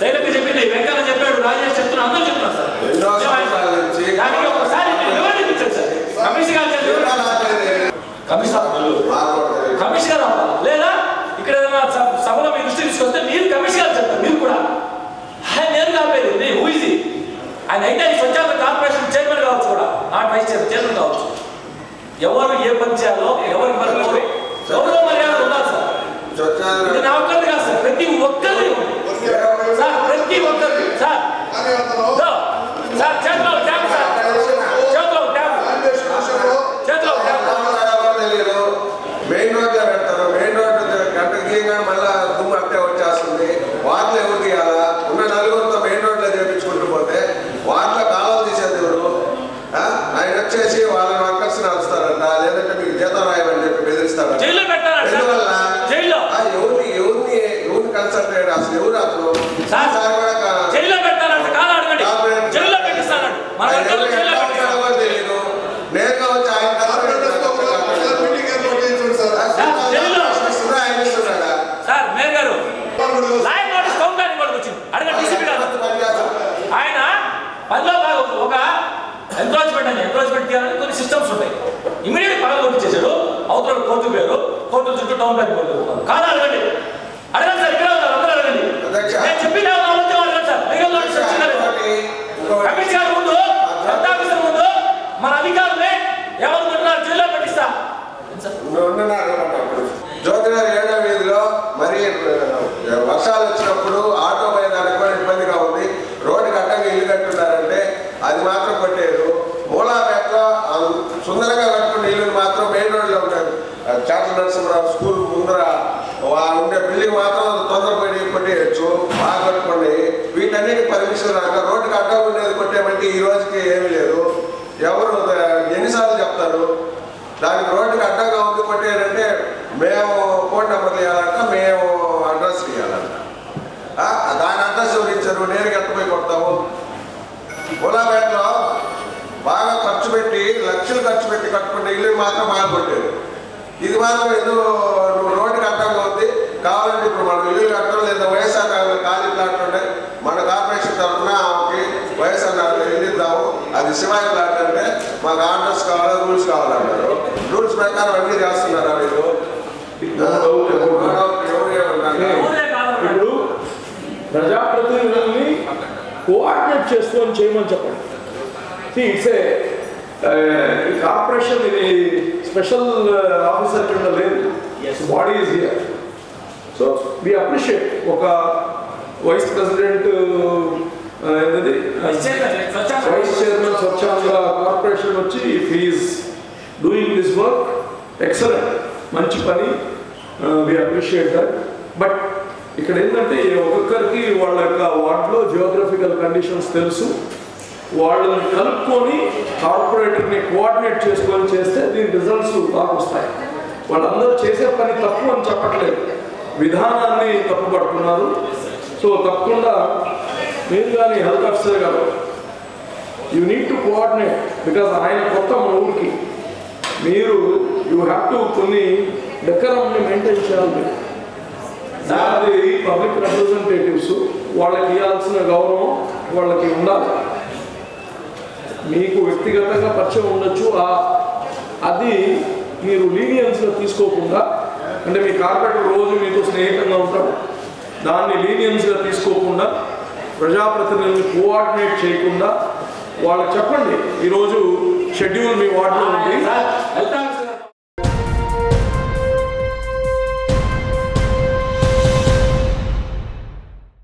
శైలకి చెప్పింది వెంకన్న చెప్పాడు రాజేష్ చెప్తున్నాడు అందరూ చెప్తున్నారు సార్. ఒకసారి సార్? కమిషన్ గారు చెప్పండి. వివరాలు ఆపలేదు. కమిషనర్ మాట్లాడలేదు. కమిషనర్ అవ్వాలి. లేదా ఇక్కడ ఏదైనా స- సభలో మీ దృష్టి తీసుకొస్తే మీరు కమిషనర్ చెప్తారు మీరు కూడా. ఆయన ఊజీ ఆయన అయితే ఈ స్వచ్ఛంద కార్పొరేషన్ చైర్మన్ కావచ్చు కూడా. నాట్ వైస్ చైర్మన్ చైర్మన్ కావచ్చు. ఎవరు ఏ పని చేయాలో ఎవరికి మరి ఎవరు తీయాలా ఉన్న నలుగురితో మెయిన్ రోడ్లో చేపించుకుంటూ పోతే వాటిలో కాలువలు తీసేది ఎవరు ఆ? ఆయన వచ్చేసి వాళ్ళని వర్కర్స్ నడుస్తారంట లేదంటే మీకు జీతం రాయమని చెప్పి బెదిరిస్తారంట జైల్లో పెట్టారా సార్ ఎందువల్ల జైల్లో ఆ, ఎవరిని ఎవరిని ఎవరిని కన్సల్ట్ అయ్యాడు అసలు ఎవరు అసలు సార్, సార్ కూడా కా- జైల్లో పెట్టాలంటే కాదు అడగండి కార్పొరేట్ జైల్లో పెట్టిస్తాడు మన ఆయన వర్గాలు ఎవరు జైల్లో ఎట్లా పెట్టిస్తాడు ఉంటాడో కూడా తెలియదు నేరుగా వచ్చి ఆయన ఇస్తున్నా, ఆయన ఇస్తున్నాడా? సార్ మేయర్ గారు లాయర్ నోటీస్ కౌంటానికి కూడా వచ్చింది అడగండి డీసీపీ గారు ఆయన పనిలో బాగా ఒక- ఎంక్రోచ్మెంట్ అని ఎంక్రోచ్మెంట్ తీయాలని కొన్ని సిస్టమ్స్ ఉంటాయి. ఇమీడియట్ పగల కొట్టించేశాడు అవతల కోర్టు పేరు కోర్టు చుట్టూ టౌన్ బ్యాంక్ కాదా అడగండి. అడగండి సార్ ఇక్కడ ఉన్నారు అందరూ అడగండి. నేను చెప్పిన ఆలోచన అడగండి సార్. లీగల్ నోటీస్ వచ్చిందని ఇంకోటి, ఇంకోటి. కమిషనర్ ముందు హెల్త్ ఆఫీసర్ ముందు మన అధికారులే ఏమనుకుంటున్నారు జైల్లో పెట్టిస్తా. నరసింహరావు స్కూల్ ముందర వాళ్ళు ఉండే బిల్డింగ్ మాత్రం తొందరపడి కొట్టేయచ్చు బాగా కట్టుకోండి. వీటన్నిటి పర్మిషన్ రాక రోడ్డుకి అడ్డం ఉండేది కొట్టేమంటే ఈ రోజుకి ఏమీ లేదు. ఎవరు ఎన్నిసార్లు చెప్తారు దానికి రోడ్డుకి అడ్డంగా ఉంది కొట్టేయాలంటే మేము ఫోన్ నెంబర్లు ఇవ్వాలంట మేము అడ్రస్ ఇవ్వాలంట దాని అడ్రస్ ఎవరు ఇచ్చారు? నేరుగా ఎట్టపోయి కొడతాము గులాబేటలో బాగా ఖర్చు పెట్టి లక్షలు ఖర్చు పెట్టి కట్టుకునే ఇల్లు మాత్రం బాగా కొట్టారు ఇది మాత్రం ఎందుకు నువ్వు రోడ్డుకి అడ్డంగా ఉంది కావాలంటే ఇప్పుడు మనం ఇల్లు కట్టడం లేదా వైఎస్ఆర్ ఖాళీ ప్లాట్ ఉంటే మన కార్పొరేషన్ తరఫున ఆమెకి వైఎస్ఆర్ నగర్లో ఇల్లు ఇద్దాము. అది శివాయి ప్లాట్ అంటే మాకు ఆర్డర్స్ కావాలా రూల్స్ కావాలన్నారు రూల్స్ ప్రకారం అన్ని చేస్తున్నారా మీరు? ఇప్పుడు ప్రజాప్రతినిధుల్ని కోఆర్డినేట్ చేసుకొని చేయమని చెప్పండి. ఇట్స్ ఏ కార్పొరేషన్ ఇది స్పెషల్ ఆఫీసర్ కింద లేదు. Body is here so we appreciate ఒక వైస్ ప్రెసిడెంట్ ఏంటది వైస్ చైర్మన్, స్వచ్ఛంద. కార్పొరేషన్ వచ్చి is doing this work excellent మంచి పని. వి అప్రిషియేట్ దట్ బట్ ఇక్కడ ఏంటంటే ఒక్కొక్కరికి వాళ్ళ యొక్క వార్డులో జియోగ్రఫికల్ కండిషన్స్ తెలుసు. వాళ్ళని కలుపుకొని కార్పొరేటర్ని కోఆర్డినేట్ చేసుకొని చేస్తే దీని రిజల్ట్స్ బాగా వస్తాయి వాళ్ళందరూ చేసే పని తప్పు అని చెప్పట్లేదు. విధానాన్ని తప్పుపడుతున్నారు. సో తప్పకుండా మీరు కానీ హెల్త్ ఆఫీసర్ గారు you need to coordinate because ఆయన కొత్త మన ఊరికి. మీరు యూ హ్యావ్ టు కొన్ని డెకరంని మెయింటైన్ చేయాలి. దాని పబ్లిక్ రిప్రజెంటేటివ్స్ వాళ్ళకి ఇవ్వాల్సిన గౌరవం వాళ్ళకి ఉండాలి. మీకు వ్యక్తిగతంగా పరిచయం ఉండొచ్చు. ఆ అది మీరు లీనియన్స్గా తీసుకోకుండా అంటే మీ కార్పొరేటర్ రోజు మీతో స్నేహితంగా ఉంటారు దాన్ని లీనియన్స్గా తీసుకోకుండా ప్రజాప్రతినిధులను కోఆర్డినేట్ చేయకుండా వాళ్ళకి చెప్పండి ఈరోజు షెడ్యూల్ మీ వార్డులో ఉంది.